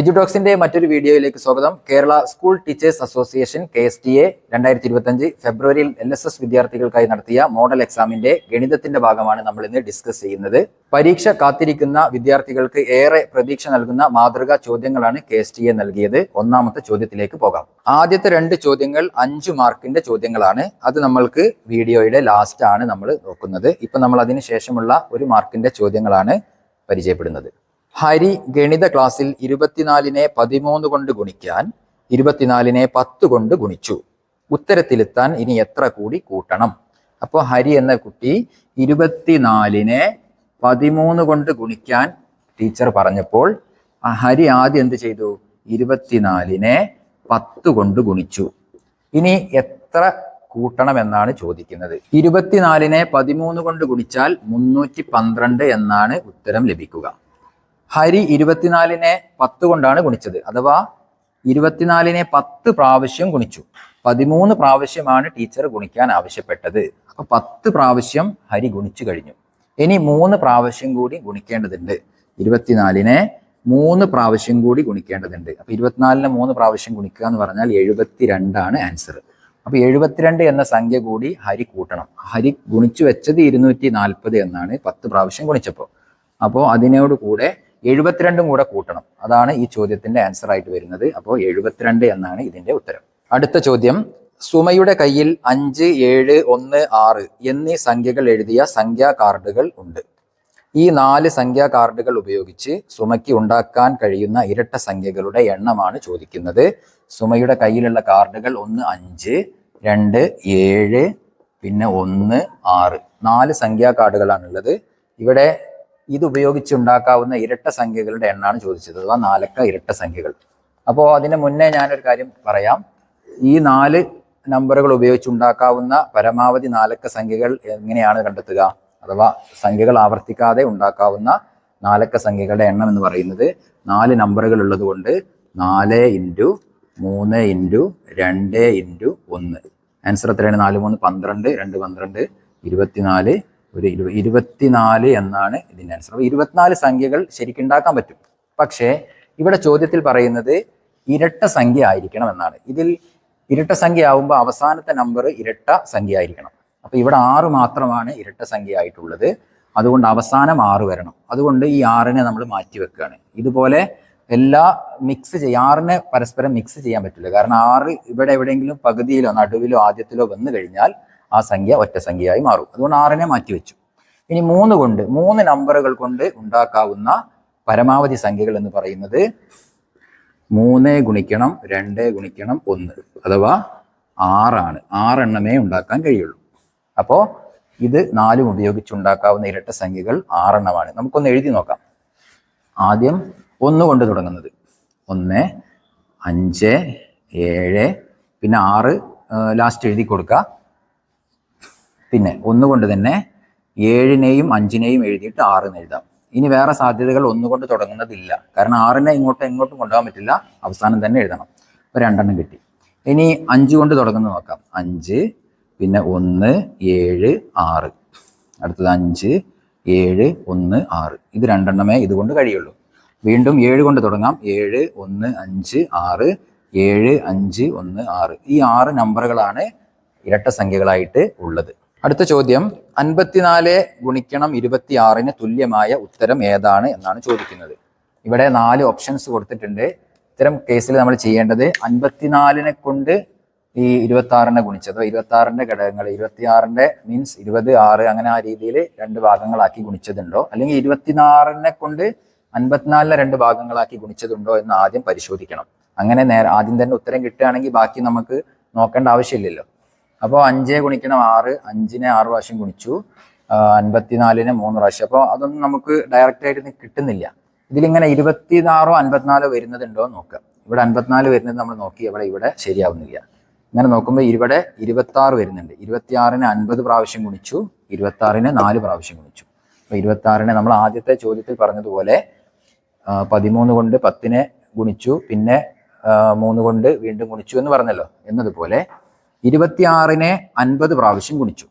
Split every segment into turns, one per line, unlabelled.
എജുടോക്സിന്റെ മറ്റൊരു വീഡിയോയിലേക്ക് സ്വാഗതം. Kerala school teachers association K S T A രണ്ടായിരത്തി ഇരുപത്തഞ്ച് ഫെബ്രുവരിയിൽ എൽ എസ് എസ് വിദ്യാർത്ഥികൾക്കായി നടത്തിയ മോഡൽ എക്സാമിന്റെ ഗണിതത്തിന്റെ ഭാഗമാണ് നമ്മൾ ഇന്ന് ഡിസ്കസ് ചെയ്യുന്നത്. പരീക്ഷ കാത്തിരിക്കുന്ന വിദ്യാർത്ഥികൾക്ക് ഏറെ പ്രതീക്ഷ നൽകുന്ന മാതൃകാ ചോദ്യങ്ങളാണ് കെ എസ് ടി എ നൽകിയത്. ഒന്നാമത്തെ ചോദ്യത്തിലേക്ക് പോകാം. ആദ്യത്തെ രണ്ട് ചോദ്യങ്ങൾ അഞ്ചു മാർക്കിന്റെ ചോദ്യങ്ങളാണ്. അത് നമ്മൾക്ക് വീഡിയോയുടെ ലാസ്റ്റ് ആണ് നമ്മൾ നോക്കുന്നത്. ഇപ്പൊ നമ്മൾ അതിന് ശേഷമുള്ള ഒരു മാർക്കിന്റെ ചോദ്യങ്ങളാണ് പരിചയപ്പെടുന്നത്. ഹരി ഗണിത ക്ലാസ്സിൽ ഇരുപത്തിനാലിനെ പതിമൂന്ന് കൊണ്ട് ഗുണിക്കാൻ ഇരുപത്തിനാലിനെ പത്ത് കൊണ്ട് ഗുണിച്ചു. ഉത്തരത്തിലെത്താൻ ഇനി എത്ര കൂടി കൂട്ടണം? അപ്പോൾ ഹരി എന്ന കുട്ടി ഇരുപത്തിനാലിനെ പതിമൂന്ന് കൊണ്ട് ഗുണിക്കാൻ ടീച്ചർ പറഞ്ഞപ്പോൾ ആ ഹരി ആദ്യം എന്ത് ചെയ്തു? ഇരുപത്തിനാലിനെ പത്ത് കൊണ്ട് ഗുണിച്ചു. ഇനി എത്ര കൂട്ടണം എന്നാണ് ചോദിക്കുന്നത്. ഇരുപത്തിനാലിനെ പതിമൂന്ന് കൊണ്ട് ഗുണിച്ചാൽ മുന്നൂറ്റി പന്ത്രണ്ട് എന്നാണ് ഉത്തരം ലഭിക്കുക. ഹരി ഇരുപത്തിനാലിനെ പത്ത് കൊണ്ടാണ് ഗുണിച്ചത്. അഥവാ ഇരുപത്തിനാലിനെ പത്ത് പ്രാവശ്യം ഗുണിച്ചു. പതിമൂന്ന് പ്രാവശ്യമാണ് ടീച്ചർ ഗുണിക്കാൻ ആവശ്യപ്പെട്ടത്. അപ്പൊ പത്ത് പ്രാവശ്യം ഹരി ഗുണിച്ചു കഴിഞ്ഞു. ഇനി മൂന്ന് പ്രാവശ്യം കൂടി ഗുണിക്കേണ്ടതുണ്ട്. ഇരുപത്തിനാലിനെ മൂന്ന് പ്രാവശ്യം കൂടി ഗുണിക്കേണ്ടതുണ്ട്. അപ്പൊ ഇരുപത്തിനാലിനെ മൂന്ന് പ്രാവശ്യം ഗുണിക്കുക എന്ന് പറഞ്ഞാൽ എഴുപത്തിരണ്ടാണ് ആൻസർ. അപ്പൊ എഴുപത്തിരണ്ട് എന്ന സംഖ്യ കൂടി ഹരി കൂട്ടണം. ഹരി ഗുണിച്ചു വെച്ചത് ഇരുന്നൂറ്റി നാൽപ്പത് എന്നാണ് പത്ത് പ്രാവശ്യം ഗുണിച്ചപ്പോൾ. അപ്പോൾ അതിനോട് കൂടെ എഴുപത്തിരണ്ടും കൂടെ കൂട്ടണം. അതാണ് ഈ ചോദ്യത്തിന്റെ ആൻസർ ആയിട്ട് വരുന്നത്. അപ്പോൾ എഴുപത്തിരണ്ട് എന്നാണ് ഇതിന്റെ ഉത്തരം. അടുത്ത ചോദ്യം സുമയുടെ കയ്യിൽ അഞ്ച് ഏഴ് ഒന്ന് ആറ് എന്നീ സംഖ്യകൾ എഴുതിയ സംഖ്യാ കാർഡുകൾ ഉണ്ട്. ഈ നാല് സംഖ്യാ കാർഡുകൾ ഉപയോഗിച്ച് സുമയ്ക്ക് ഉണ്ടാക്കാൻ കഴിയുന്ന ഇരട്ട സംഖ്യകളുടെ എണ്ണമാണ് ചോദിക്കുന്നത്. സുമയുടെ കയ്യിലുള്ള കാർഡുകൾ ഒന്ന് അഞ്ച് രണ്ട് ഏഴ് പിന്നെ ഒന്ന് ആറ്. നാല് സംഖ്യാ കാർഡുകളാണുള്ളത്. ഇവിടെ ഇത് ഉപയോഗിച്ചുണ്ടാക്കാവുന്ന ഇരട്ട സംഖ്യകളുടെ എണ്ണാണ് ചോദിച്ചത്. അഥവാ നാലക്ക ഇരട്ട സംഖ്യകൾ. അപ്പോൾ അതിന് മുന്നേ ഞാനൊരു കാര്യം പറയാം. ഈ നാല് നമ്പറുകൾ ഉപയോഗിച്ചുണ്ടാക്കാവുന്ന പരമാവധി നാലക്ക സംഖ്യകൾ എങ്ങനെയാണ് കണ്ടെത്തുക? അഥവാ സംഖ്യകൾ ആവർത്തിക്കാതെ ഉണ്ടാക്കാവുന്ന നാലക്ക സംഖ്യകളുടെ എണ്ണം എന്ന് പറയുന്നത് നാല് നമ്പറുകൾ ഉള്ളത് കൊണ്ട് നാല് ഇന്റു മൂന്ന് ഇന്റു രണ്ട് ഇന്റു ഒന്ന്. ആൻസർ എത്രയാണ്? നാല് മൂന്ന് പന്ത്രണ്ട് രണ്ട് പന്ത്രണ്ട് ഇരുപത്തിനാല് ഒരു ഇരു ഇരുപത്തിനാല് എന്നാണ് ഇതിന്റെ ആൻസർ അപ്പോൾ ഇരുപത്തിനാല് സംഖ്യകൾ ശരിക്കുണ്ടാക്കാൻ പറ്റും. പക്ഷേ ഇവിടെ ചോദ്യത്തിൽ പറയുന്നത് ഇരട്ട സംഖ്യ ആയിരിക്കണം എന്നാണ്. ഇതിൽ ഇരട്ട സംഖ്യ ആവുമ്പോൾ അവസാനത്തെ നമ്പർ ഇരട്ട സംഖ്യ ആയിരിക്കണം. അപ്പോൾ ഇവിടെ ആറ് മാത്രമാണ് ഇരട്ട സംഖ്യ ആയിട്ടുള്ളത്. അതുകൊണ്ട് അവസാനം ആറ് വരണം. അതുകൊണ്ട് ഈ ആറിനെ നമ്മൾ മാറ്റി വെക്കുകയാണ്. ഇതുപോലെ എല്ലാ മിക്സ് ചെയ്യുക ആറിനെ പരസ്പരം മിക്സ് ചെയ്യാൻ പറ്റില്ല. കാരണം ആറ് ഇവിടെ എവിടെയെങ്കിലും പകുതിയിലോ നടുവിലോ ആദ്യത്തിലോ വന്നു കഴിഞ്ഞാൽ ആ സംഖ്യ ഒറ്റ സംഖ്യയായി മാറും. അതുകൊണ്ട് ആറിനെ മാറ്റിവെച്ചു ഇനി മൂന്ന് കൊണ്ട് മൂന്ന് നമ്പറുകൾ കൊണ്ട് ഉണ്ടാക്കാവുന്ന പരമാവധി സംഖ്യകൾ എന്ന് പറയുന്നത് മൂന്ന് ഗുണിക്കണം രണ്ട് ഗുണിക്കണം ഒന്ന് അഥവാ ആറാണ്. ആറെണ്ണമേ ഉണ്ടാക്കാൻ കഴിയുള്ളൂ. അപ്പോൾ ഇത് നാലും ഉപയോഗിച്ച് ഉണ്ടാക്കാവുന്ന ഇരട്ട സംഖ്യകൾ ആറെണ്ണമാണ്. നമുക്കൊന്ന് എഴുതി നോക്കാം. ആദ്യം ഒന്ന് കൊണ്ട് തുടങ്ങുന്നത്. ഒന്ന് അഞ്ച് ഏഴ് പിന്നെ ആറ് ലാസ്റ്റ് എഴുതി കൊടുക്കുക. പിന്നെ ഒന്നുകൊണ്ട് തന്നെ ഏഴിനെയും അഞ്ചിനെയും എഴുതിയിട്ട് ആറിന് എഴുതാം. ഇനി വേറെ സാധ്യതകൾ ഒന്നുകൊണ്ട് തുടങ്ങുന്നതില്ല. കാരണം ആറിനെ ഇങ്ങോട്ടും ഇങ്ങോട്ടും കൊണ്ടുപോകാൻ പറ്റില്ല. അവസാനം തന്നെ എഴുതണം. അപ്പോൾ രണ്ടെണ്ണം കിട്ടി. ഇനി അഞ്ച് കൊണ്ട് തുടങ്ങുന്നത് നോക്കാം. അഞ്ച് പിന്നെ ഒന്ന് ഏഴ് ആറ്. അടുത്തത് അഞ്ച് ഏഴ് ഒന്ന് ആറ്. ഇത് രണ്ടെണ്ണമേ ഇതുകൊണ്ട് കഴിയുള്ളൂ. വീണ്ടും ഏഴ് കൊണ്ട് തുടങ്ങാം. ഏഴ് ഒന്ന് അഞ്ച് ആറ്. ഏഴ് അഞ്ച് ഒന്ന് ആറ്. ഈ ആറ് നമ്പറുകളാണ് ഇരട്ട സംഖ്യകളായിട്ട് ഉള്ളത്. അടുത്ത ചോദ്യം അൻപത്തിനാല് ഗുണിക്കണം ഇരുപത്തിയാറിന് തുല്യമായ ഉത്തരം ഏതാണ് എന്നാണ് ചോദിക്കുന്നത്. ഇവിടെ നാല് ഓപ്ഷൻസ് കൊടുത്തിട്ടുണ്ട്. ഇത്തരം കേസിൽ നമ്മൾ ചെയ്യേണ്ടത് അൻപത്തിനാലിനെ കൊണ്ട് ഈ ഇരുപത്തി ആറിനെ ഗുണിച്ചതോ. ഇരുപത്തി ആറിന്റെ ഘടകങ്ങൾ ഇരുപത്തിയാറിന്റെ മീൻസ് ഇരുപത് ആറ് അങ്ങനെ ആ രീതിയിൽ രണ്ട് ഭാഗങ്ങളാക്കി ഗുണിച്ചതുണ്ടോ? അല്ലെങ്കിൽ ഇരുപത്തിനാറിനെ കൊണ്ട് അൻപത്തിനാലിനെ രണ്ട് ഭാഗങ്ങളാക്കി ഗുണിച്ചതുണ്ടോ എന്ന് ആദ്യം പരിശോധിക്കണം. അങ്ങനെ നേരെ ആദ്യം തന്നെ ഉത്തരം കിട്ടുകയാണെങ്കിൽ ബാക്കി നമുക്ക് നോക്കേണ്ട ആവശ്യമില്ലല്ലോ. അപ്പോൾ അഞ്ച് ഗുണിക്കണം ആറ് അഞ്ചിനെ ആറ് പ്രാവശ്യം ഗുണിച്ചു. അൻപത്തിനാലിന് മൂന്ന് പ്രാവശ്യം. അപ്പോൾ അതൊന്നും നമുക്ക് ഡയറക്റ്റ് ആയിട്ട് കിട്ടുന്നില്ല. ഇതിലിങ്ങനെ ഇരുപത്തിനാറോ അൻപത്തിനാലോ വരുന്നതുണ്ടോ എന്ന് നോക്കാം. ഇവിടെ അൻപത്തിനാല് വരുന്നത് നമ്മൾ നോക്കി ഇവിടെ ഇവിടെ ശരിയാവുന്നില്ല. ഇങ്ങനെ നോക്കുമ്പോൾ ഇവിടെ ഇരുപത്തി ആറ് വരുന്നുണ്ട്. ഇരുപത്തിയാറിന് അൻപത് പ്രാവശ്യം ഗുണിച്ചു ഇരുപത്തി ആറിന് നാല് പ്രാവശ്യം ഗുണിച്ചു. അപ്പോൾ ഇരുപത്തി ആറിനെ നമ്മൾ ആദ്യത്തെ ചോദ്യത്തിൽ പറഞ്ഞതുപോലെ പതിമൂന്ന് കൊണ്ട് പത്തിനെ ഗുണിച്ചു പിന്നെ മൂന്ന് കൊണ്ട് വീണ്ടും ഗുണിച്ചു എന്ന് പറഞ്ഞല്ലോ. എന്നതുപോലെ ഇരുപത്തിയാറിനെ അൻപത് പ്രാവശ്യം ഗുണിച്ചു.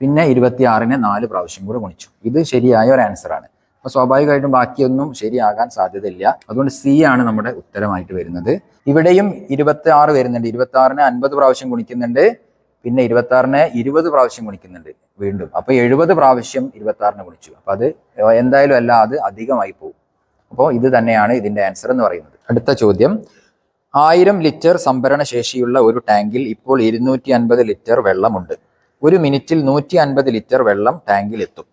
പിന്നെ ഇരുപത്തിയാറിനെ നാല് പ്രാവശ്യം കൂടെ ഗുണിച്ചു. ഇത് ശരിയായ ഒരു ആൻസർ ആണ്. അപ്പോൾ സ്വാഭാവികമായിട്ടും ബാക്കിയൊന്നും ശരിയാകാൻ സാധ്യതയില്ല. അതുകൊണ്ട് സി ആണ് നമ്മുടെ ഉത്തരമായിട്ട് വരുന്നത്. ഇവിടെയും ഇരുപത്തി ആറ് വരുന്നുണ്ട്. ഇരുപത്തി ആറിന് അൻപത് പ്രാവശ്യം ഗുണിക്കുന്നുണ്ട്. പിന്നെ ഇരുപത്തി ആറിന് ഇരുപത് പ്രാവശ്യം ഗുണിക്കുന്നുണ്ട് വീണ്ടും. അപ്പൊ എഴുപത് പ്രാവശ്യം ഇരുപത്തി ആറിന് ഗുണിച്ചു. അപ്പൊ അത് എന്തായാലും അല്ല അത് അധികമായി പോകും അപ്പോൾ ഇത് തന്നെയാണ് ഇതിന്റെ ആൻസർ എന്ന് പറയുന്നത്. അടുത്ത ചോദ്യം. ആയിരം ലിറ്റർ സംഭരണ ശേഷിയുള്ള ഒരു ടാങ്കിൽ ഇപ്പോൾ ഇരുന്നൂറ്റി അൻപത് ലിറ്റർ വെള്ളമുണ്ട്. ഒരു മിനിറ്റിൽ നൂറ്റി അൻപത് ലിറ്റർ വെള്ളം ടാങ്കിൽ എത്തും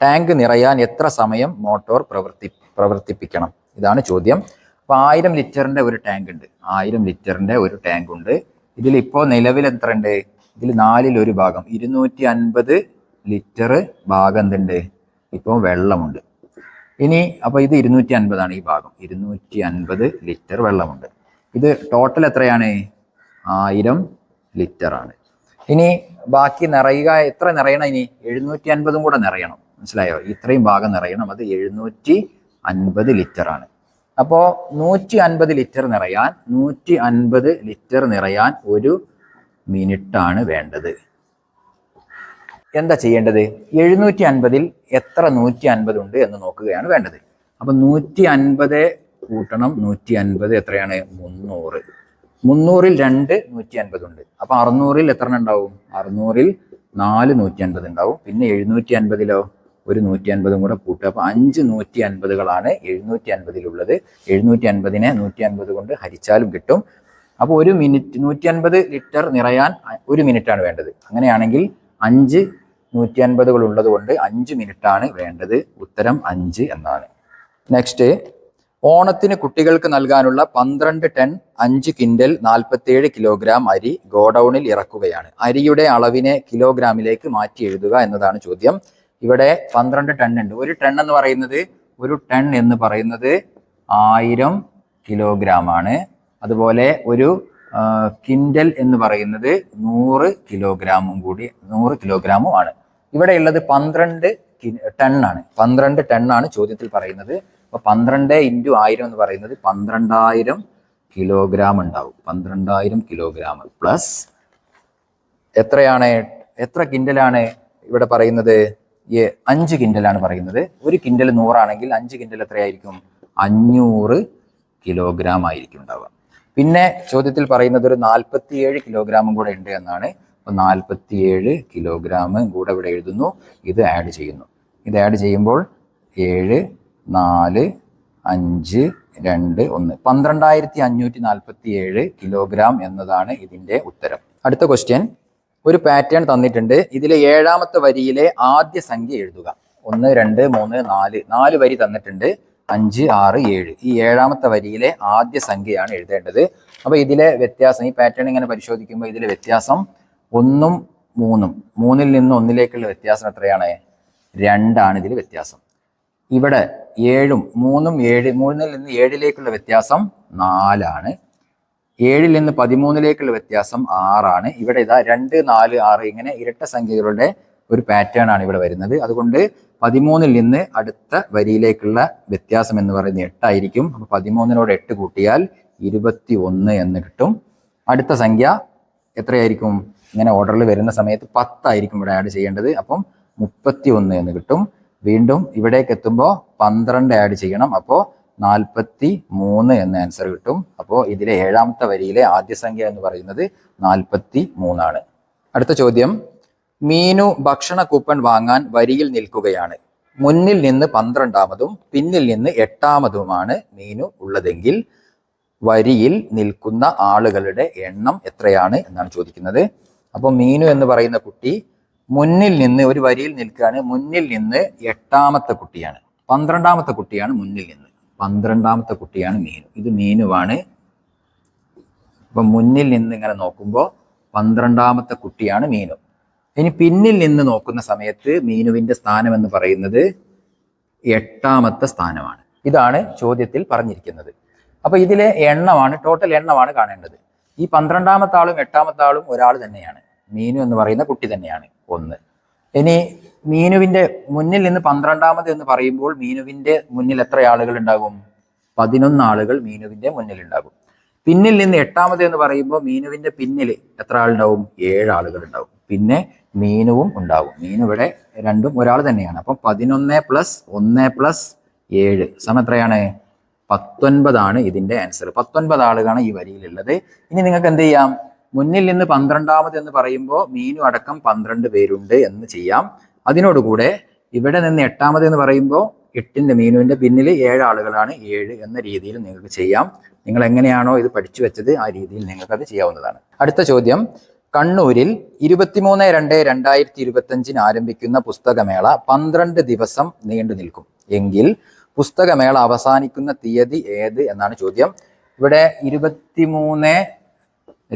ടാങ്ക് നിറയാൻ എത്ര സമയം മോട്ടോർ പ്രവർത്തി പ്രവർത്തിപ്പിക്കണം? ഇതാണ് ചോദ്യം. അപ്പോൾ ആയിരം ലിറ്ററിന്റെ ഒരു ടാങ്ക് ഉണ്ട്. ആയിരം ലിറ്ററിന്റെ ഒരു ടാങ്ക് ഉണ്ട്. ഇതിൽ ഇപ്പോൾ നിലവിൽ എത്ര ഉണ്ട് ഇതിൽ നാലിൽ ഒരു ഭാഗം. ഇരുന്നൂറ്റി അൻപത് ലിറ്റർ ഭാഗം എന്തുണ്ട്? ഇപ്പോൾ വെള്ളമുണ്ട്. ഇനി അപ്പോൾ ഇത് ഇരുന്നൂറ്റി അൻപതാണ് ഈ ഭാഗം. ഇരുന്നൂറ്റി അൻപത് ലിറ്റർ വെള്ളമുണ്ട്. ഇത് ടോട്ടൽ എത്രയാണ്? ആയിരം ലിറ്റർ ആണ്. ഇനി ബാക്കി നിറയുക എത്ര നിറയണം ഇനി? എഴുന്നൂറ്റി അൻപതും കൂടെ നിറയണം. മനസ്സിലായോ? ഇത്രയും ഭാഗം നിറയണം. അത് എഴുന്നൂറ്റി അൻപത് ലിറ്റർ ആണ്. അപ്പോൾ നൂറ്റി അൻപത് ലിറ്റർ നിറയാൻ നൂറ്റി അൻപത് ലിറ്റർ നിറയാൻ ഒരു മിനിറ്റാണ് വേണ്ടത്. എന്താ ചെയ്യേണ്ടത്? എഴുന്നൂറ്റി അൻപതിൽ എത്ര നൂറ്റി അൻപത് ഉണ്ട് എന്ന് നോക്കുകയാണ് വേണ്ടത്. അപ്പം നൂറ്റി അൻപത് കൂട്ടണം നൂറ്റി അൻപത് എത്രയാണ്? മുന്നൂറ്. മുന്നൂറിൽ രണ്ട് നൂറ്റി അൻപത് ഉണ്ട്. അപ്പൊ അറുന്നൂറിൽ എത്ര ഉണ്ടാവും? അറുന്നൂറിൽ നാല് നൂറ്റി അൻപത് ഉണ്ടാവും. പിന്നെ എഴുന്നൂറ്റി അൻപതിലോ ഒരു നൂറ്റി അൻപതും കൂടെ കൂട്ടുക. അപ്പോൾ അഞ്ച് നൂറ്റി അൻപതുകളാണ് എഴുന്നൂറ്റി അൻപതിലുള്ളത് എഴുന്നൂറ്റി അൻപതിനെ നൂറ്റി അൻപത് കൊണ്ട് ഹരിച്ചാലും കിട്ടും. അപ്പോൾ ഒരു മിനിറ്റ് നൂറ്റി അൻപത് ലിറ്റർ നിറയാൻ ഒരു മിനിറ്റ് ആണ് വേണ്ടത്. അങ്ങനെയാണെങ്കിൽ അഞ്ച് നൂറ്റി അൻപതുകൾ ഉള്ളത് കൊണ്ട് അഞ്ച് മിനിറ്റ് ആണ് വേണ്ടത്. ഉത്തരം അഞ്ച് എന്നാണ്. നെക്സ്റ്റ് ഓണത്തിന് കുട്ടികൾക്ക് നൽകാനുള്ള പന്ത്രണ്ട് ടൺ അഞ്ച് കിൻഡൽ നാൽപ്പത്തിയേഴ് കിലോഗ്രാം അരി ഗോഡൌണിൽ ഇറക്കുകയാണ്. അരിയുടെ അളവിനെ കിലോഗ്രാമിലേക്ക് മാറ്റി എഴുതുക എന്നതാണ് ചോദ്യം. ഇവിടെ പന്ത്രണ്ട് ടൺ ഉണ്ട്. ഒരു ടൺ എന്ന് പറയുന്നത് ഒരു ടൺ എന്ന് പറയുന്നത് ആയിരം കിലോഗ്രാം ആണ്. അതുപോലെ ഒരു കിൻഡൽ എന്ന് പറയുന്നത് നൂറ് കിലോഗ്രാമും കൂടി നൂറ് കിലോഗ്രാമും ആണ്. ഇവിടെ ഉള്ളത് പന്ത്രണ്ട് ടൺ ആണ്. പന്ത്രണ്ട് ടൺ ആണ് ചോദ്യത്തിൽ പറയുന്നത്. അപ്പൊ പന്ത്രണ്ട് ഇന്റു ആയിരം എന്ന് പറയുന്നത് പന്ത്രണ്ടായിരം കിലോഗ്രാം ഉണ്ടാവും. പന്ത്രണ്ടായിരം കിലോഗ്രാം പ്ലസ് എത്രയാണ്? എത്ര കിൻഡലാണ് ഇവിടെ പറയുന്നത്? ഈ അഞ്ച് കിൻഡലാണ് പറയുന്നത്. ഒരു കിൻഡൽ നൂറാണെങ്കിൽ അഞ്ച് കിൻഡൽ എത്രയായിരിക്കും? അഞ്ഞൂറ് കിലോഗ്രാം ആയിരിക്കും ഉണ്ടാവുക. പിന്നെ ചോദ്യത്തിൽ പറയുന്നത് ഒരു നാൽപ്പത്തിയേഴ് കിലോഗ്രാമും കൂടെ ഉണ്ട് എന്നാണ്. അപ്പോൾ നാൽപ്പത്തിയേഴ് കിലോഗ്രാം കൂടെ ഇവിടെ എഴുതുന്നു. ഇത് ആഡ് ചെയ്യുന്നു. ഇത് ആഡ് ചെയ്യുമ്പോൾ ഏഴ് നാല് അഞ്ച് രണ്ട് ഒന്ന്. പന്ത്രണ്ടായിരത്തി അഞ്ഞൂറ്റി നാൽപ്പത്തി ഏഴ് കിലോഗ്രാം എന്നതാണ് ഇതിന്റെ ഉത്തരം. അടുത്ത ക്വസ്റ്റ്യൻ ഒരു പാറ്റേൺ തന്നിട്ടുണ്ട്. ഇതിലെ ഏഴാമത്തെ വരിയിലെ ആദ്യ സംഖ്യ എഴുതുക. ഒന്ന് രണ്ട് മൂന്ന് നാല്. നാല് വരി തന്നിട്ടുണ്ട്. അഞ്ച് ആറ് ഏഴ്. ഈ ഏഴാമത്തെ വരിയിലെ ആദ്യ സംഖ്യയാണ് എഴുതേണ്ടത്. അപ്പോൾ ഇതിലെ വ്യത്യാസം ഈ പാറ്റേൺ ഇങ്ങനെ പരിശോധിക്കുമ്പോൾ ഇതിലെ വ്യത്യാസം ഒന്നും മൂന്നും. മൂന്നിൽ നിന്ന് ഒന്നിലേക്കുള്ള വ്യത്യാസം എത്രയാണ്? രണ്ടാണ് ഇതിൽ വ്യത്യാസം. ഇവിടെ ഏഴും മൂന്നും ഏഴ് മൂന്നിൽ നിന്ന് ഏഴിലേക്കുള്ള വ്യത്യാസം നാലാണ്. ഏഴിൽ നിന്ന് പതിമൂന്നിലേക്കുള്ള വ്യത്യാസം ആറാണ്. ഇവിടെ ഇതാ രണ്ട് നാല് ആറ് ഇങ്ങനെ ഇരട്ട സംഖ്യകളുടെ ഒരു പാറ്റേൺ ആണ് ഇവിടെ വരുന്നത്. അതുകൊണ്ട് പതിമൂന്നിൽ നിന്ന് അടുത്ത വരിയിലേക്കുള്ള വ്യത്യാസം എന്ന് പറയുന്നത് എട്ടായിരിക്കും. അപ്പൊ പതിമൂന്നിനോട് എട്ട് കൂട്ടിയാൽ ഇരുപത്തി ഒന്ന് എന്ന് കിട്ടും. അടുത്ത സംഖ്യ എത്രയായിരിക്കും? ഇങ്ങനെ ഓർഡറിൽ വരുന്ന സമയത്ത് പത്തായിരിക്കും ഇവിടെ ആഡ് ചെയ്യേണ്ടത്. അപ്പം മുപ്പത്തി ഒന്ന് എന്ന് കിട്ടും. വീണ്ടും ഇവിടേക്ക് എത്തുമ്പോൾ പന്ത്രണ്ട് ആഡ് ചെയ്യണം. അപ്പോൾ നാൽപ്പത്തി മൂന്ന് എന്ന ആൻസർ കിട്ടും. അപ്പോൾ ഇതിലെ ഏഴാമത്തെ വരിയിലെ ആദ്യ സംഖ്യ എന്ന് പറയുന്നത് നാൽപ്പത്തി മൂന്നാണ് അടുത്ത ചോദ്യം. മീനു ഭക്ഷണ കൂപ്പൺ വാങ്ങാൻ വരിയിൽ നിൽക്കുകയാണ്. മുന്നിൽ നിന്ന് പന്ത്രണ്ടാമതും പിന്നിൽ നിന്ന് എട്ടാമതുമാണ് മീനു ഉള്ളതെങ്കിൽ വരിയിൽ നിൽക്കുന്ന ആളുകളുടെ എണ്ണം എത്രയാണ് എന്നാണ് ചോദിക്കുന്നത്. അപ്പോൾ മീനു എന്ന് പറയുന്ന കുട്ടി മുന്നിൽ നിന്ന് ഒരു വരിയിൽ നിൽക്കുകയാണ്. മുന്നിൽ നിന്ന് എട്ടാമത്തെ കുട്ടിയാണ്. പന്ത്രണ്ടാമത്തെ കുട്ടിയാണ് മുന്നിൽ നിന്ന്. പന്ത്രണ്ടാമത്തെ കുട്ടിയാണ് മീനു. ഇത് മീനുവാണ്. അപ്പൊ മുന്നിൽ നിന്ന് ഇങ്ങനെ നോക്കുമ്പോൾ പന്ത്രണ്ടാമത്തെ കുട്ടിയാണ് മീനു. ഇനി പിന്നിൽ നിന്ന് നോക്കുന്ന സമയത്ത് മീനുവിന്റെ സ്ഥാനം എന്ന് പറയുന്നത് എട്ടാമത്തെ സ്ഥാനമാണ്. ഇതാണ് ചോദ്യത്തിൽ പറഞ്ഞിരിക്കുന്നത്. അപ്പൊ ഇതിലെ എണ്ണമാണ് ടോട്ടൽ എണ്ണമാണ് കാണേണ്ടത്. ഈ പന്ത്രണ്ടാമത്തെ ആളും എട്ടാമത്തെ ആളും ഒരാൾ തന്നെയാണ്. മീനു എന്ന് പറയുന്ന കുട്ടി തന്നെയാണ് ഒന്ന്. ഇനി മീനുവിന്റെ മുന്നിൽ നിന്ന് പന്ത്രണ്ടാമത് എന്ന് പറയുമ്പോൾ മീനുവിന്റെ മുന്നിൽ എത്ര ആളുകൾ ഉണ്ടാകും? പതിനൊന്ന് ആളുകൾ മീനുവിന്റെ മുന്നിൽ ഉണ്ടാകും. പിന്നിൽ നിന്ന് എട്ടാമത് എന്ന് പറയുമ്പോൾ മീനുവിന്റെ പിന്നിൽ എത്ര ആളുണ്ടാവും? ഏഴ് ആളുകൾ ഉണ്ടാവും. പിന്നെ മീനുവും ഉണ്ടാവും. മീനു ഇവിടെ രണ്ടും ഒരാൾ തന്നെയാണ്. അപ്പം പതിനൊന്ന് പ്ലസ് ഒന്ന് പ്ലസ് ഏഴ്. സമയം എത്രയാണ്? പത്തൊൻപതാണ് ഇതിന്റെ ആൻസർ പത്തൊൻപത് ആളുകളാണ് ഈ വരിയിലുള്ളത്. ഇനി നിങ്ങൾക്ക് എന്ത് ചെയ്യാം? മുന്നിൽ നിന്ന് പന്ത്രണ്ടാമത് എന്ന് പറയുമ്പോൾ മീനു അടക്കം പന്ത്രണ്ട് പേരുണ്ട് എന്ന് ചെയ്യാം. അതിനോടുകൂടെ ഇവിടെ നിന്ന് എട്ടാമത് എന്ന് പറയുമ്പോൾ എട്ടിന്റെ മീനുവിന്റെ പിന്നിൽ ഏഴ് ആളുകളാണ് ഏഴ് എന്ന രീതിയിൽ നിങ്ങൾക്ക് ചെയ്യാം. നിങ്ങൾ എങ്ങനെയാണോ ഇത് പഠിച്ചു വെച്ചത് ആ രീതിയിൽ നിങ്ങൾക്കത് ചെയ്യാവുന്നതാണ്. അടുത്ത ചോദ്യം. കണ്ണൂരിൽ ഇരുപത്തിമൂന്ന് രണ്ട് രണ്ടായിരത്തി ഇരുപത്തഞ്ചിന് ആരംഭിക്കുന്ന പുസ്തകമേള പന്ത്രണ്ട് ദിവസം നീണ്ടു നിൽക്കും. എങ്കിൽ പുസ്തകമേള അവസാനിക്കുന്ന തീയതി ഏത് എന്നാണ് ചോദ്യം. ഇവിടെ ഇരുപത്തിമൂന്ന്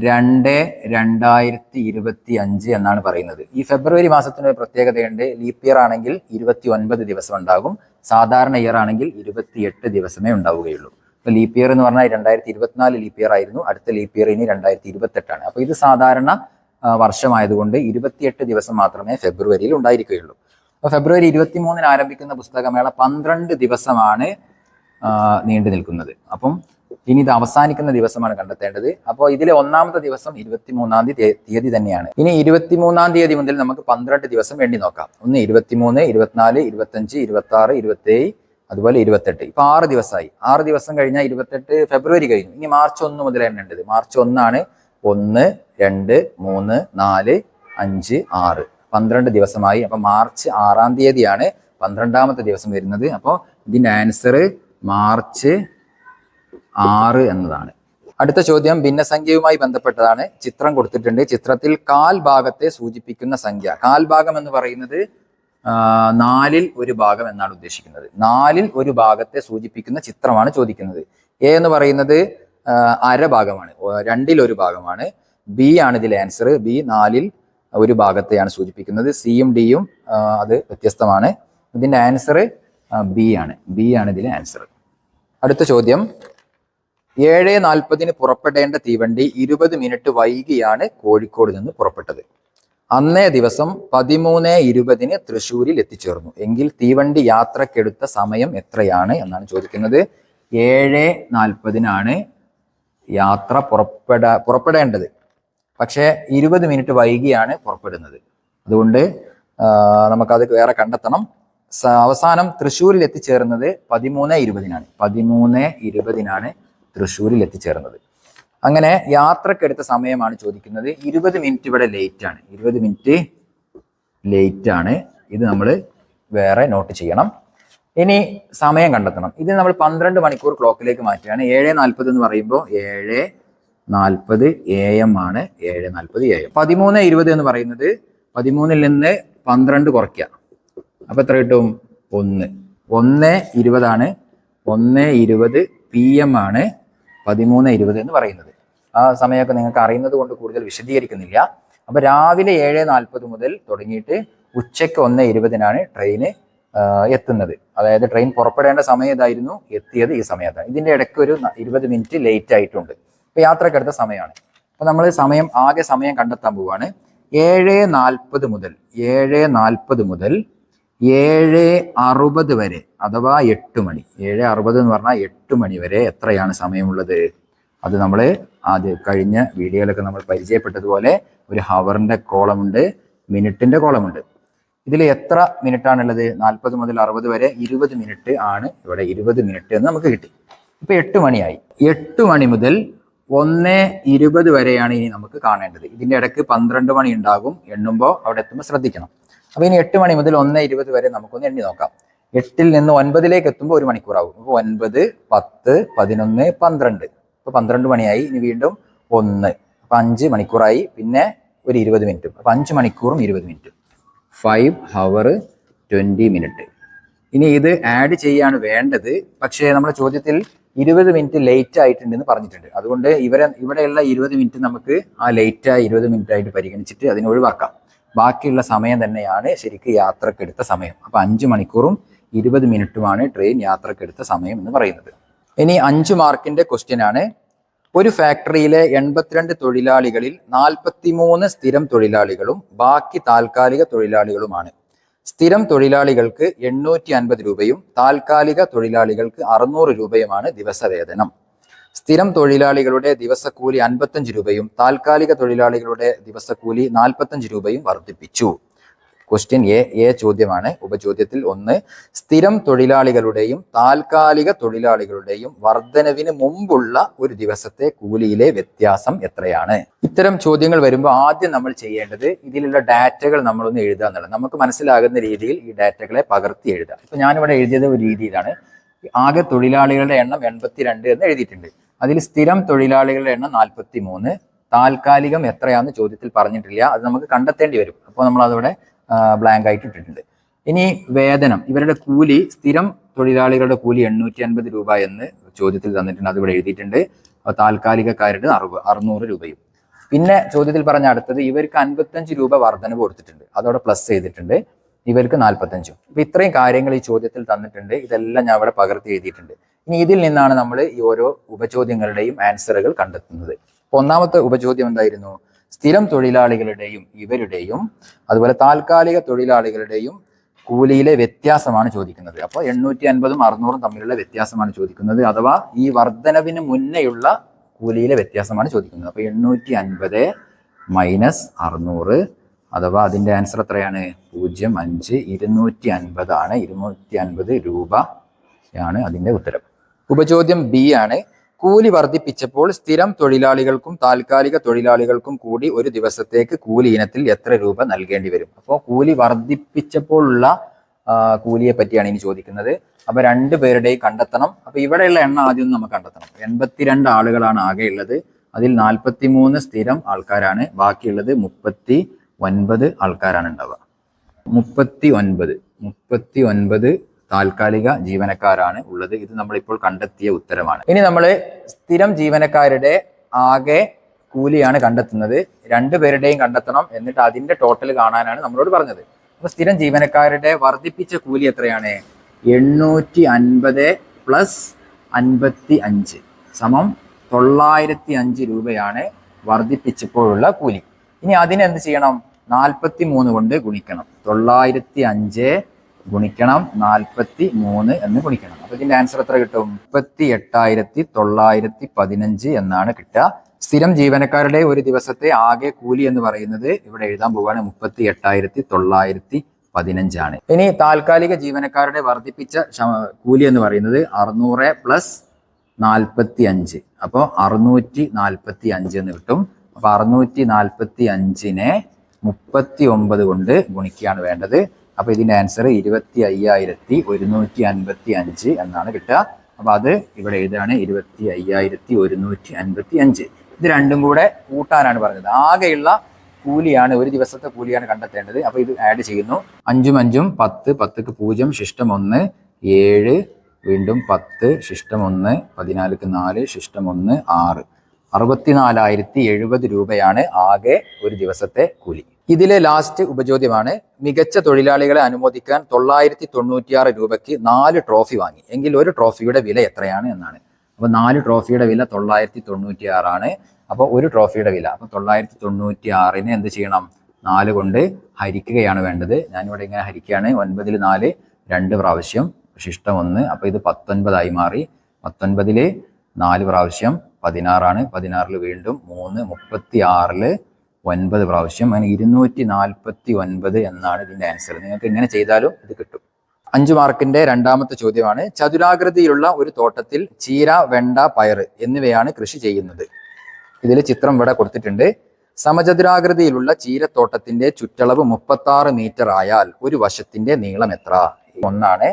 രണ്ട് രണ്ടായിരത്തി ഇരുപത്തി അഞ്ച് എന്നാണ് പറയുന്നത്. ഈ ഫെബ്രുവരി മാസത്തിന് ഒരു പ്രത്യേകതയുണ്ട്. ലീപ് ഇയർ ആണെങ്കിൽ ഇരുപത്തി ഒൻപത് ദിവസം ഉണ്ടാകും. സാധാരണ ഇയർ ആണെങ്കിൽ ഇരുപത്തിയെട്ട് ദിവസമേ ഉണ്ടാവുകയുള്ളൂ. ഇപ്പൊ ലീപ് ഇയർ എന്ന് പറഞ്ഞാൽ രണ്ടായിരത്തി ഇരുപത്തിനാല് ലീപ്പ് ഇയർ ആയിരുന്നു. അടുത്ത ലീപ് ഇയർ ഇനി രണ്ടായിരത്തി ഇരുപത്തെട്ടാണ്. അപ്പൊ ഇത് സാധാരണ വർഷമായതുകൊണ്ട് ഇരുപത്തിയെട്ട് ദിവസം മാത്രമേ ഫെബ്രുവരിയിൽ ഉണ്ടായിരിക്കുകയുള്ളൂ. അപ്പൊ ഫെബ്രുവരി ഇരുപത്തി മൂന്നിന് ആരംഭിക്കുന്ന പുസ്തകമേള പന്ത്രണ്ട് ദിവസമാണ് നീണ്ടു നിൽക്കുന്നത് അപ്പം ഇനി ഇത് അവസാനിക്കുന്ന ദിവസമാണ് കണ്ടെത്തേണ്ടത്. അപ്പോൾ ഇതിലെ ഒന്നാമത്തെ ദിവസം ഇരുപത്തി മൂന്നാം തീയതി തീയതി തന്നെയാണ്. ഇനി ഇരുപത്തി മൂന്നാം തീയതി മുതൽ നമുക്ക് പന്ത്രണ്ട് ദിവസം വേണ്ടി നോക്കാം. ഒന്ന് ഇരുപത്തിമൂന്ന് ഇരുപത്തിനാല് ഇരുപത്തഞ്ച് ഇരുപത്തി ആറ് ഇരുപത്തേഴ് അതുപോലെ ഇരുപത്തെട്ട്. ഇപ്പൊ ആറ് ദിവസമായി. ആറ് ദിവസം കഴിഞ്ഞാൽ ഇരുപത്തെട്ട് ഫെബ്രുവരി കഴിഞ്ഞു. ഇനി മാർച്ച് ഒന്ന് മുതൽ എണ്ണേണ്ടത്. മാർച്ച് ഒന്നാണ് ഒന്ന് രണ്ട് മൂന്ന് നാല് അഞ്ച് ആറ്. പന്ത്രണ്ട് ദിവസമായി. അപ്പൊ മാർച്ച് ആറാം തീയതിയാണ് പന്ത്രണ്ടാമത്തെ ദിവസം വരുന്നത്. അപ്പോൾ ഇതിന്റെ ആൻസർ മാർച്ച് ആറ് എന്നതാണ്. അടുത്ത ചോദ്യം ഭിന്നസംഖ്യയുമായി ബന്ധപ്പെട്ടതാണ്. ചിത്രം കൊടുത്തിട്ടുണ്ട്. ചിത്രത്തിൽ കാൽ ഭാഗത്തെ സൂചിപ്പിക്കുന്ന സംഖ്യ. കാൽ ഭാഗം എന്ന് പറയുന്നത് നാലിൽ ഒരു ഭാഗം എന്നാണ് ഉദ്ദേശിക്കുന്നത്. നാലിൽ ഒരു ഭാഗത്തെ സൂചിപ്പിക്കുന്ന ചിത്രമാണ് ചോദിക്കുന്നത്. എ എന്ന് പറയുന്നത് അരഭാഗമാണ്. രണ്ടിൽ ഒരു ഭാഗമാണ്. ബി ആണ് ഇതിലെ ആൻസർ ബി നാലിൽ ഒരു ഭാഗത്തെയാണ് സൂചിപ്പിക്കുന്നത്. സിയും ഡിയും അത് വ്യത്യസ്തമാണ്. ഇതിന്റെ ആൻസർ ബി ആണ്. ബി ആണ് ഇതിലെ ആൻസർ അടുത്ത ചോദ്യം ഏഴ് നാൽപ്പതിന് പുറപ്പെടേണ്ട തീവണ്ടി ഇരുപത് മിനിറ്റ് വൈകിയാണ് കോഴിക്കോട് നിന്ന് പുറപ്പെട്ടത്. അന്നേ ദിവസം പതിമൂന്ന് ഇരുപതിന് തൃശ്ശൂരിൽ എത്തിച്ചേർന്നു. എങ്കിൽ തീവണ്ടി യാത്രക്കെടുത്ത സമയം എത്രയാണ് എന്നാണ് ചോദിക്കുന്നത്. ഏഴ് നാൽപ്പതിനാണ് യാത്ര പുറപ്പെട പുറപ്പെടേണ്ടത്. പക്ഷേ ഇരുപത് മിനിറ്റ് വൈകിയാണ് പുറപ്പെടുന്നത്. അതുകൊണ്ട് നമുക്കത് വേറെ കണ്ടെത്തണം. അവസാനം തൃശ്ശൂരിൽ എത്തിച്ചേർന്നത് പതിമൂന്ന് ഇരുപതിനാണ്. പതിമൂന്ന് ഇരുപതിനാണ് തൃശ്ശൂരിൽ എത്തിച്ചേർന്നത് അങ്ങനെ യാത്രക്കെടുത്ത സമയമാണ് ചോദിക്കുന്നത്. ഇരുപത് മിനിറ്റ് ഇവിടെ ലേറ്റ് ആണ്. ഇരുപത് മിനിറ്റ് ലേറ്റ് ആണ്. ഇത് നമ്മൾ വേറെ നോട്ട് ചെയ്യണം. ഇനി സമയം കണ്ടെത്തണം. ഇത് നമ്മൾ പന്ത്രണ്ട് മണിക്കൂർ ക്ലോക്കിലേക്ക് മാറ്റുകയാണ്. ഏഴ് നാൽപ്പത് എന്ന് പറയുമ്പോൾ ഏഴ് നാൽപ്പത് എ എം ആണ്. ഏഴ് നാൽപ്പത് എ എം പതിമൂന്ന് ഇരുപത് എന്ന് പറയുന്നത് പതിമൂന്നിൽ നിന്ന് പന്ത്രണ്ട് കുറയ്ക്കുക. അപ്പൊ എത്ര കിട്ടും? ഒന്ന്. ഒന്ന് ഇരുപതാണ് ഒന്ന് ഇരുപത് പി എം ആണ്. പതിമൂന്ന് ഇരുപത് എന്ന് പറയുന്നത്. ആ സമയമൊക്കെ നിങ്ങൾക്ക് അറിയുന്നത് കൊണ്ട് കൂടുതൽ വിശദീകരിക്കുന്നില്ല. അപ്പൊ രാവിലെ ഏഴ് നാൽപ്പത് മുതൽ തുടങ്ങിയിട്ട് ഉച്ചയ്ക്ക് ഒന്ന് ഇരുപതിനാണ് ട്രെയിന് എത്തുന്നത്. അതായത് ട്രെയിൻ പുറപ്പെടേണ്ട സമയം ഇതായിരുന്നു എത്തിയത് ഈ സമയത്താണ് ഇതിന്റെ ഇടയ്ക്ക് ഒരു ഇരുപത് മിനിറ്റ് ലേറ്റ് ആയിട്ടുണ്ട്. അപ്പൊ യാത്രക്കെടുത്ത സമയമാണ്. അപ്പൊ നമ്മൾ സമയം ആകെ സമയം കണ്ടെത്താൻ പോവാണ്. ഏഴ് നാൽപ്പത് മുതൽ ഏഴ് നാൽപ്പത് മുതൽ ഏഴ് അറുപത് വരെ അഥവാ എട്ട് മണി. ഏഴ് അറുപത് എന്ന് പറഞ്ഞാൽ എട്ട് മണി വരെ എത്രയാണ് സമയമുള്ളത്? അത് നമ്മൾ ആദ്യ കഴിഞ്ഞ വീഡിയോയിലൊക്കെ നമ്മൾ പരിചയപ്പെട്ടതുപോലെ ഒരു ഹവറിന്റെ കോളമുണ്ട് മിനിറ്റിന്റെ കോളമുണ്ട്. ഇതിൽ എത്ര മിനിറ്റ് ആണുള്ളത് നാൽപ്പത് മുതൽ അറുപത് വരെ ഇരുപത് മിനിറ്റ് ആണ് ഇവിടെ ഇരുപത് മിനിറ്റ് എന്ന് നമുക്ക് കിട്ടി. ഇപ്പം എട്ട് മണിയായി. എട്ട് മണി മുതൽ ഒന്ന് ഇരുപത് വരെയാണ് ഇനി നമുക്ക് കാണേണ്ടത്. ഇതിന്റെ ഇടയ്ക്ക് പന്ത്രണ്ട് മണി ഉണ്ടാകും എണ്ണുമ്പോൾ അവിടെ എത്തുമ്പോൾ ശ്രദ്ധിക്കണം. അപ്പൊ ഇനി എട്ട് മണി മുതൽ ഒന്ന് ഇരുപത് വരെ നമുക്കൊന്ന് എണ്ണി നോക്കാം. എട്ടിൽ നിന്ന് ഒൻപതിലേക്ക് എത്തുമ്പോൾ ഒരു മണിക്കൂറാവും. അപ്പൊ ഒൻപത് പത്ത് പതിനൊന്ന് പന്ത്രണ്ട്. ഇപ്പോൾ പന്ത്രണ്ട് മണിയായി. ഇനി വീണ്ടും ഒന്ന്. അപ്പൊ അഞ്ച് മണിക്കൂറായി. പിന്നെ ഒരു ഇരുപത് മിനിറ്റും. അപ്പൊ അഞ്ച് മണിക്കൂറും ഇരുപത് മിനിറ്റും. ഫൈവ് ഹവർ ട്വന്റി മിനിറ്റ് ഇനി ഇത് ആഡ് ചെയ്യാണ് വേണ്ടത്. പക്ഷേ നമ്മുടെ ചോദ്യത്തിൽ ഇരുപത് മിനിറ്റ് ലേറ്റ് ആയിട്ടുണ്ടെന്ന് പറഞ്ഞിട്ടുണ്ട്. അതുകൊണ്ട് ഇവരെ ഇവിടെയുള്ള ഇരുപത് മിനിറ്റ് നമുക്ക് ആ ലേറ്റ് ആയി ഇരുപത് മിനിറ്റ് ആയിട്ട് പരിഗണിച്ചിട്ട് അതിനെ ഒഴിവാക്കാം. ബാക്കിയുള്ള സമയം തന്നെയാണ് ശരിക്കും യാത്രക്കെടുത്ത സമയം. അപ്പൊ അഞ്ച് മണിക്കൂറും ഇരുപത് മിനിറ്റുമാണ് ട്രെയിൻ യാത്രക്കെടുത്ത സമയം എന്ന് പറയുന്നത്. ഇനി അഞ്ച് മാർക്കിന്റെ ക്വസ്റ്റ്യൻ ആണ്. ഒരു ഫാക്ടറിയിലെ എൺപത്തിരണ്ട് തൊഴിലാളികളിൽ നാൽപ്പത്തിമൂന്ന് സ്ഥിരം തൊഴിലാളികളും ബാക്കി താൽക്കാലിക തൊഴിലാളികളുമാണ്. സ്ഥിരം തൊഴിലാളികൾക്ക് എണ്ണൂറ്റി അൻപത് രൂപയും താൽക്കാലിക തൊഴിലാളികൾക്ക് അറുന്നൂറ് രൂപയുമാണ് ദിവസവേതനം. സ്ഥിരം തൊഴിലാളികളുടെ ദിവസക്കൂലി അൻപത്തഞ്ച് രൂപയും താൽക്കാലിക തൊഴിലാളികളുടെ ദിവസക്കൂലി നാൽപ്പത്തഞ്ച് രൂപയും വർദ്ധിപ്പിച്ചു. ക്വസ്റ്റ്യൻ എ എ ചോദ്യമാണ്. ഉപചോദ്യത്തിൽ ഒന്ന് സ്ഥിരം തൊഴിലാളികളുടെയും താൽക്കാലിക തൊഴിലാളികളുടെയും വർധനവിന് മുമ്പുള്ള ഒരു ദിവസത്തെ കൂലിയിലെ വ്യത്യാസം എത്രയാണ്? ഇത്തരം ചോദ്യങ്ങൾ വരുമ്പോൾ ആദ്യം നമ്മൾ ചെയ്യേണ്ടത് ഇതിലുള്ള ഡാറ്റകൾ നമ്മളൊന്ന് എഴുതുക എന്നുള്ളത് നമുക്ക് മനസ്സിലാകുന്ന രീതിയിൽ ഈ ഡാറ്റകളെ പകർത്തി എഴുതുക. ഇപ്പൊ ഞാനിവിടെ എഴുതിയത് ഒരു രീതിയിലാണ്. ആകെ തൊഴിലാളികളുടെ എണ്ണം എൺപത്തിരണ്ട് എന്ന് എഴുതിയിട്ടുണ്ട്. അതിൽ സ്ഥിരം തൊഴിലാളികളുടെ എണ്ണം നാൽപ്പത്തി മൂന്ന് താൽക്കാലികം എത്രയാണെന്ന് ചോദ്യത്തിൽ പറഞ്ഞിട്ടില്ല. അത് നമുക്ക് കണ്ടെത്തേണ്ടി വരും. അപ്പോൾ നമ്മൾ അതവിടെ ബ്ലാങ്ക് ആയിട്ട് ഇട്ടിട്ടുണ്ട്. ഇനി വേതനം. ഇവരുടെ കൂലി സ്ഥിരം തൊഴിലാളികളുടെ കൂലി എണ്ണൂറ്റി അൻപത് രൂപ എന്ന് ചോദ്യത്തിൽ തന്നിട്ടുണ്ട്. അതിവിടെ എഴുതിയിട്ടുണ്ട്. അപ്പോൾ താൽക്കാലികക്കാരുടെ അറുപ അറുന്നൂറ് രൂപയും. പിന്നെ ചോദ്യത്തിൽ പറഞ്ഞ അടുത്തത് ഇവർക്ക് അൻപത്തഞ്ച് രൂപ വർധനവ് കൊടുത്തിട്ടുണ്ട്. അതോടെ പ്ലസ് ചെയ്തിട്ടുണ്ട്. ഇവർക്ക് നാൽപ്പത്തഞ്ചും അപ്പൊ ഇത്രയും കാര്യങ്ങൾ ഈ ചോദ്യത്തിൽ തന്നിട്ടുണ്ട്. ഇതെല്ലാം ഞാൻ അവിടെ പകർത്തി എഴുതിയിട്ടുണ്ട്. ഇനി ഇതിൽ നിന്നാണ് നമ്മൾ ഈ ഓരോ ഉപചോദ്യങ്ങളുടെയും ആൻസറുകൾ കണ്ടെത്തുന്നത്. ഒന്നാമത്തെ ഉപചോദ്യം എന്തായിരുന്നു? സ്ഥിരം തൊഴിലാളികളുടെയും ഇവരുടെയും അതുപോലെ താൽക്കാലിക തൊഴിലാളികളുടെയും കൂലിയിലെ വ്യത്യാസമാണ് ചോദിക്കുന്നത്. അപ്പോൾ എണ്ണൂറ്റി അൻപതും അറുന്നൂറും തമ്മിലുള്ള വ്യത്യാസമാണ് ചോദിക്കുന്നത്. അഥവാ ഈ വർധനവിന് മുന്നെയുള്ള കൂലിയിലെ വ്യത്യാസമാണ് ചോദിക്കുന്നത്. അപ്പോൾ എണ്ണൂറ്റി അൻപത് മൈനസ് അറുന്നൂറ് അഥവാ അതിന്റെ ആൻസർ എത്രയാണ്? പൂജ്യം അഞ്ച് ഇരുന്നൂറ്റി അൻപതാണ് ഇരുന്നൂറ്റി അൻപത് രൂപയാണ് അതിന്റെ ഉത്തരം. ഉപചോദ്യം ബി ആണ്. കൂലി വർദ്ധിപ്പിച്ചപ്പോൾ സ്ഥിരം തൊഴിലാളികൾക്കും താൽക്കാലിക തൊഴിലാളികൾക്കും കൂടി ഒരു ദിവസത്തേക്ക് കൂലി ഇനത്തിൽ എത്ര രൂപ നൽകേണ്ടി വരും? അപ്പോൾ കൂലി വർദ്ധിപ്പിച്ചപ്പോഴുള്ള കൂലിയെ പറ്റിയാണ് ഇനി ചോദിക്കുന്നത്. അപ്പൊ രണ്ട് പേരുടെയും കണ്ടെത്തണം. അപ്പൊ ഇവിടെയുള്ള എണ്ണം ആദ്യം നമുക്ക് കണ്ടെത്തണം. എൺപത്തിരണ്ട് ആളുകളാണ് ആകെ ഉള്ളത്. അതിൽ നാൽപ്പത്തി മൂന്ന് സ്ഥിരം ആൾക്കാരാണ്. ബാക്കിയുള്ളത് മുപ്പത്തി ഒൻപത് ആൾക്കാരാണ് ഉണ്ടാവുക. മുപ്പത്തി ഒൻപത് മുപ്പത്തി ഒൻപത് താൽക്കാലിക ജീവനക്കാരാണ് ഉള്ളത്. ഇത് നമ്മളിപ്പോൾ കണ്ടെത്തിയ ഉത്തരമാണ്. ഇനി നമ്മൾ സ്ഥിരം ജീവനക്കാരുടെ ആകെ കൂലിയാണ് കണ്ടെത്തുന്നത്. രണ്ടു പേരുടെയും കണ്ടെത്തണം എന്നിട്ട് അതിന്റെ ടോട്ടൽ കാണാനാണ് നമ്മളോട് പറഞ്ഞത്. അപ്പോൾ സ്ഥിരം ജീവനക്കാരുടെ വർദ്ധിപ്പിച്ച കൂലി എത്രയാണ്? എണ്ണൂറ്റി അൻപത് പ്ലസ് അൻപത്തി അഞ്ച് സമം തൊള്ളായിരത്തി അഞ്ച് രൂപയാണ് വർദ്ധിപ്പിച്ചപ്പോഴുള്ള കൂലി. ഇനി അതിനെന്ത് ചെയ്യണം? നാൽപ്പത്തി മൂന്ന് കൊണ്ട് ഗുണിക്കണം. തൊള്ളായിരത്തി അഞ്ച് ഗുണിക്കണം നാൽപ്പത്തി മൂന്ന് എന്ന് ഗുണിക്കണം. അപ്പൊ ഇതിന്റെ ആൻസർ എത്ര കിട്ടും? മുപ്പത്തി എട്ടായിരത്തി തൊള്ളായിരത്തി പതിനഞ്ച് എന്നാണ് കിട്ടുക. സ്ഥിരം ജീവനക്കാരുടെ ഒരു ദിവസത്തെ ആകെ കൂലി എന്ന് പറയുന്നത് ഇവിടെ എഴുതാൻ പോവുകയാണ് മുപ്പത്തി എട്ടായിരത്തി തൊള്ളായിരത്തി പതിനഞ്ചാണ് ഇനി താൽക്കാലിക ജീവനക്കാരുടെ വർദ്ധിപ്പിച്ച കൂലി എന്ന് പറയുന്നത് അറുന്നൂറ് പ്ലസ് നാൽപ്പത്തി അഞ്ച് അപ്പോൾ അറുന്നൂറ്റി നാൽപ്പത്തി അഞ്ച് എന്ന് കിട്ടും. അപ്പൊ അറുന്നൂറ്റി നാൽപ്പത്തി അഞ്ചിനെ മുപ്പത്തി ഒമ്പത് കൊണ്ട് ഗുണിക്കുകയാണ് വേണ്ടത്. അപ്പൊ ഇതിന്റെ ആൻസർ ഇരുപത്തി അയ്യായിരത്തി ഒരുന്നൂറ്റി അൻപത്തി അഞ്ച് എന്നാണ് കിട്ടുക. അപ്പോൾ അത് ഇവിടെ എഴുതാണ് ഇരുപത്തി അയ്യായിരത്തി ഒരുന്നൂറ്റി അൻപത്തി അഞ്ച് ഇത് രണ്ടും കൂടെ കൂട്ടാനാണ് പറഞ്ഞത്. ആകെയുള്ള കൂലിയാണ് ഒരു ദിവസത്തെ കൂലിയാണ് കണ്ടെത്തേണ്ടത്. അപ്പോൾ ഇത് ആഡ് ചെയ്യുന്നു. അഞ്ചും അഞ്ചും പത്ത് പത്തുക്ക് പൂജ്യം ശിഷ്ടം ഒന്ന് ഏഴ് വീണ്ടും പത്ത് ശിഷ്ടം ഒന്ന് പതിനാലുക്ക് നാല് ശിഷ്ടം ഒന്ന് ആറ്. അറുപത്തിനാലായിരത്തി എഴുപത് രൂപയാണ് ആകെ ഒരു ദിവസത്തെ കൂലി. ഇതിലെ ലാസ്റ്റ് ഉപചോദ്യമാണ് മികച്ച തൊഴിലാളികളെ അനുമോദിക്കാൻ തൊള്ളായിരത്തി തൊണ്ണൂറ്റിയാറ് രൂപയ്ക്ക് നാല് ട്രോഫി വാങ്ങി. എങ്കിൽ ഒരു ട്രോഫിയുടെ വില എത്രയാണ് എന്നാണ്. അപ്പോൾ നാല് ട്രോഫിയുടെ വില തൊള്ളായിരത്തി തൊണ്ണൂറ്റിയാറാണ് അപ്പോൾ ഒരു ട്രോഫിയുടെ വില. അപ്പോൾ തൊള്ളായിരത്തി തൊണ്ണൂറ്റി ആറിന് എന്ത് ചെയ്യണം? നാല് കൊണ്ട് ഹരിക്കുകയാണ് വേണ്ടത്. ഞാനിവിടെ ഇങ്ങനെ ഹരിക്കുകയാണ്. ഒൻപതിൽ നാല് രണ്ട് പ്രാവശ്യം. ശിഷ്ടം ഒന്ന്. അപ്പോൾ ഇത് പത്തൊൻപതായി മാറി. പത്തൊൻപതിൽ നാല് പ്രാവശ്യം പതിനാറാണ്. പതിനാറിൽ വീണ്ടും മൂന്ന്. മുപ്പത്തി ആറിൽ ഒൻപത് പ്രാവശ്യം. അങ്ങനെ ഇരുന്നൂറ്റി നാൽപ്പത്തി ഒൻപത് എന്നാണ് ഇതിന്റെ ആൻസർ നിങ്ങൾക്ക് ഇങ്ങനെ ചെയ്താലും ഇത് കിട്ടും. അഞ്ചു മാർക്കിന്റെ രണ്ടാമത്തെ ചോദ്യമാണ് ചതുരാകൃതിയിലുള്ള ഒരു തോട്ടത്തിൽ ചീര വെണ്ട പയർ എന്നിവയാണ് കൃഷി ചെയ്യുന്നത്. ഇതിൽ ചിത്രം ഇവിടെ കൊടുത്തിട്ടുണ്ട്. സമചതുരാകൃതിയിലുള്ള ചീരത്തോട്ടത്തിന്റെ ചുറ്റളവ് മുപ്പത്തി മീറ്റർ ആയാൽ ഒരു വശത്തിന്റെ നീളം എത്ര? ഒന്നാണ്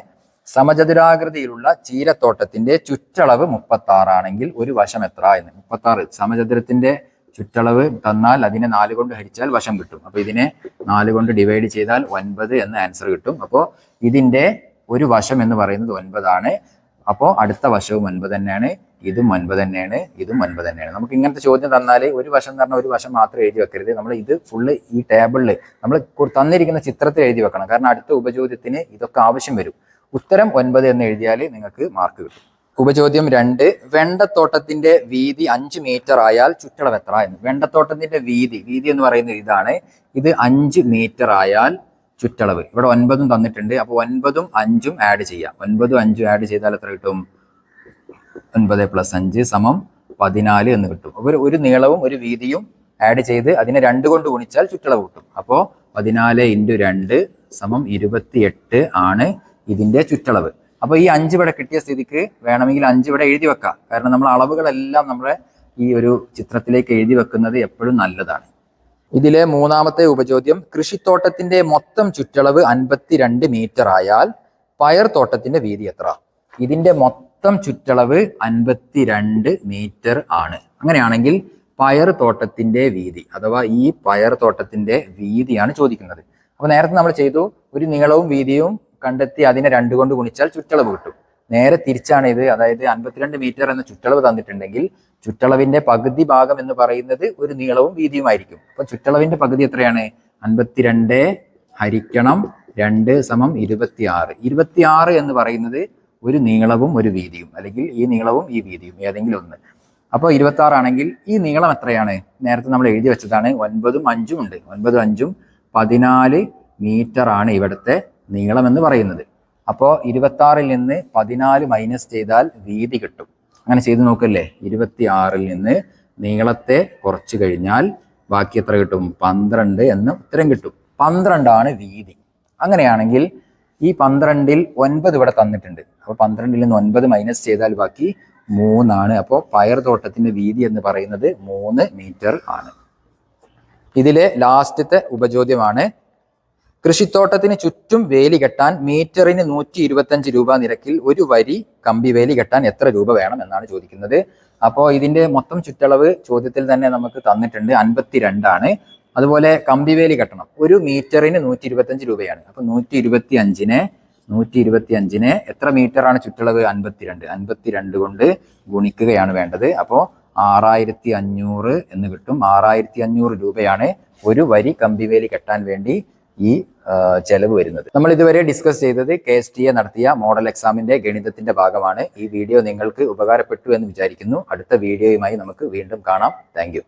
സമചതുരാകൃതിയിലുള്ള ചീരത്തോട്ടത്തിന്റെ ചുറ്റളവ് മുപ്പത്തി ആറാണെങ്കിൽ ഒരു വശം എത്ര എന്ന്. മുപ്പത്തി ആറ് സമചതുരത്തിന്റെ ചുറ്റളവ് തന്നാൽ അതിനെ നാല് കൊണ്ട് ഹരിച്ചാൽ വശം കിട്ടും. അപ്പോൾ ഇതിനെ നാല് കൊണ്ട് ഡിവൈഡ് ചെയ്താൽ ഒൻപത് എന്ന ആൻസർ കിട്ടും. അപ്പോൾ ഇതിന്റെ ഒരു വശം എന്ന് പറയുന്നത് ഒൻപതാണ്. അപ്പോൾ അടുത്ത വശവും ഒൻപത് തന്നെയാണ്. ഇതും ഒൻപത് തന്നെയാണ്. ഇതും ഒൻപത് തന്നെയാണ്. നമുക്ക് ഇങ്ങനത്തെ ചോദ്യം തന്നാൽ ഒരു വശം എന്ന് പറഞ്ഞാൽ ഒരു വശം മാത്രം എഴുതി വെക്കരുത്. നമ്മൾ ഇത് ഫുള്ള് ഈ ടേബിളിൽ നമ്മൾ തന്നിരിക്കുന്ന ചിത്രത്തിൽ എഴുതി വെക്കണം. കാരണം അടുത്ത ഉപചോദ്യത്തിന് ഇതൊക്കെ ആവശ്യം വരും. ഉത്തരം ഒൻപത് എന്ന് എഴുതിയാൽ നിങ്ങൾക്ക് മാർക്ക് കിട്ടും. ഉപചോദ്യം രണ്ട്. വെണ്ടത്തോട്ടത്തിന്റെ വീതി അഞ്ച് മീറ്റർ ആയാൽ ചുറ്റളവ് എത്ര എന്ന്. വെണ്ടത്തോട്ടത്തിന്റെ വീതി വീതി എന്ന് പറയുന്നത് ഇതാണ്. ഇത് അഞ്ച് മീറ്റർ ആയാൽ ചുറ്റളവ്. ഇവിടെ ഒൻപതും തന്നിട്ടുണ്ട്. അപ്പോൾ ഒൻപതും അഞ്ചും ആഡ് ചെയ്യാം. ഒൻപതും അഞ്ചും ആഡ് ചെയ്താൽ എത്ര കിട്ടും? ഒൻപത് പ്ലസ് അഞ്ച് സമം പതിനാല് എന്ന് കിട്ടും. ഒരു ഒരു നീളവും ഒരു വീതിയും ആഡ് ചെയ്ത് അതിനെ രണ്ട് കൊണ്ട് ഗുണിച്ചാൽ ചുറ്റളവ് കിട്ടും. അപ്പോൾ പതിനാല് ഇന്റു രണ്ട് സമം ഇരുപത്തിയെട്ട് ആണ് ഇതിന്റെ ചുറ്റളവ്. അപ്പോൾ ഈ അഞ്ച് ഇവിടെ കിട്ടിയ സ്ഥിതിക്ക് വേണമെങ്കിൽ അഞ്ച് ഇവിടെ എഴുതി വെക്കാം. കാരണം നമ്മൾ അളവുകളെല്ലാം നമ്മുടെ ഈ ഒരു ചിത്രത്തിലേക്ക് എഴുതി വെക്കുന്നത് എപ്പോഴും നല്ലതാണ്. ഇതിലെ മൂന്നാമത്തെ ഉപചോദ്യം കൃഷിത്തോട്ടത്തിന്റെ മൊത്തം ചുറ്റളവ് അൻപത്തിരണ്ട് മീറ്റർ ആയാൽ പയർ തോട്ടത്തിന്റെ വീതി എത്ര? ഇതിന്റെ മൊത്തം ചുറ്റളവ് അൻപത്തിരണ്ട് മീറ്റർ ആണ്. അങ്ങനെയാണെങ്കിൽ പയർ തോട്ടത്തിന്റെ വീതി അഥവാ ഈ പയർ തോട്ടത്തിന്റെ വീതിയാണ് ചോദിക്കുന്നത്. അപ്പൊ നേരത്തെ നമ്മൾ ചെയ്തു ഒരു നീളവും വീതിയും കണ്ടെത്തി അതിനെ രണ്ട് കൊണ്ട് ഗുണിച്ചാൽ ചുറ്റളവ് കിട്ടും. നേരെ തിരിച്ചാണ് ഇത് അതായത് അൻപത്തിരണ്ട് മീറ്റർ എന്ന ചുറ്റളവ് തന്നിട്ടുണ്ടെങ്കിൽ ചുറ്റളവിന്റെ പകുതി ഭാഗം എന്ന് പറയുന്നത് ഒരു നീളവും വീതിയുമായിരിക്കും അപ്പൊ ചുറ്റളവിന്റെ പകുതി എത്രയാണ്? അൻപത്തിരണ്ട് ഹരിക്കണം രണ്ട് സമം ഇരുപത്തിയാറ്. ഇരുപത്തിയാറ് എന്ന് പറയുന്നത് ഒരു നീളവും ഒരു വീതിയും അല്ലെങ്കിൽ ഈ നീളവും ഈ വീതിയും ഏതെങ്കിലും ഒന്ന്. അപ്പോൾ ഇരുപത്തി ആറാണെങ്കിൽ ഈ നീളം എത്രയാണ്? നേരത്തെ നമ്മൾ എഴുതി വെച്ചതാണ് ഒൻപതും അഞ്ചും ഉണ്ട്. ഒൻപതും അഞ്ചും പതിനാല് മീറ്റർ ആണ് ഇവിടുത്തെ നീളം എന്ന് പറയുന്നത്. അപ്പോൾ ഇരുപത്തി ആറിൽ നിന്ന് പതിനാല് മൈനസ് ചെയ്താൽ വീതി കിട്ടും. അങ്ങനെ ചെയ്ത് നോക്കല്ലേ? ഇരുപത്തി ആറിൽ നിന്ന് നീളത്തെ കുറച്ച് കഴിഞ്ഞാൽ ബാക്കി എത്ര കിട്ടും? പന്ത്രണ്ട് എന്ന് ഉത്തരം കിട്ടും. പന്ത്രണ്ടാണ് വീതി. അങ്ങനെയാണെങ്കിൽ ഈ പന്ത്രണ്ടിൽ ഒൻപത് ഇവിടെ തന്നിട്ടുണ്ട്. അപ്പോൾ പന്ത്രണ്ടിൽ നിന്ന് ഒൻപത് മൈനസ് ചെയ്താൽ ബാക്കി മൂന്നാണ്. അപ്പോൾ പയർ തോട്ടത്തിന്റെ വീതി എന്ന് പറയുന്നത് മൂന്ന് മീറ്റർ ആണ്. ഇതിലെ ലാസ്റ്റത്തെ ഉപചോദ്യമാണ് കൃഷിത്തോട്ടത്തിന് ചുറ്റും വേലി കെട്ടാൻ മീറ്ററിന് നൂറ്റി ഇരുപത്തഞ്ച് രൂപ നിരക്കിൽ ഒരു വരി കമ്പി വേലി കെട്ടാൻ എത്ര രൂപ വേണം എന്നാണ് ചോദിക്കുന്നത്. അപ്പോൾ ഇതിന്റെ മൊത്തം ചുറ്റളവ് ചോദ്യത്തിൽ തന്നെ നമുക്ക് തന്നിട്ടുണ്ട് അൻപത്തിരണ്ടാണ്. അതുപോലെ കമ്പി വേലി കെട്ടണം. ഒരു മീറ്ററിന് നൂറ്റി ഇരുപത്തഞ്ച് രൂപയാണ്. അപ്പൊ നൂറ്റി ഇരുപത്തി അഞ്ചിനെ നൂറ്റി ഇരുപത്തി അഞ്ചിന് എത്ര മീറ്റർ ആണ് ചുറ്റളവ്? അൻപത്തിരണ്ട്. അൻപത്തിരണ്ട് കൊണ്ട് ഗുണിക്കുകയാണ് വേണ്ടത്. അപ്പോൾ ആറായിരത്തി അഞ്ഞൂറ് എന്ന് കിട്ടും. ആറായിരത്തി അഞ്ഞൂറ് രൂപയാണ് ഒരു വരി കമ്പിവേലി കെട്ടാൻ വേണ്ടി ഈ ചെലവ് വരുന്നത്. നമ്മൾ ഇതുവരെ ഡിസ്കസ് ചെയ്തത് കെ എസ് ടി എ നടത്തിയ മോഡൽ എക്സാമിന്റെ ഗണിതത്തിന്റെ ഭാഗമാണ്. ഈ വീഡിയോ നിങ്ങൾക്ക് ഉപകാരപ്പെട്ടു എന്ന് വിചാരിക്കുന്നു. അടുത്ത വീഡിയോയുമായി നമുക്ക് വീണ്ടും കാണാം. താങ്ക്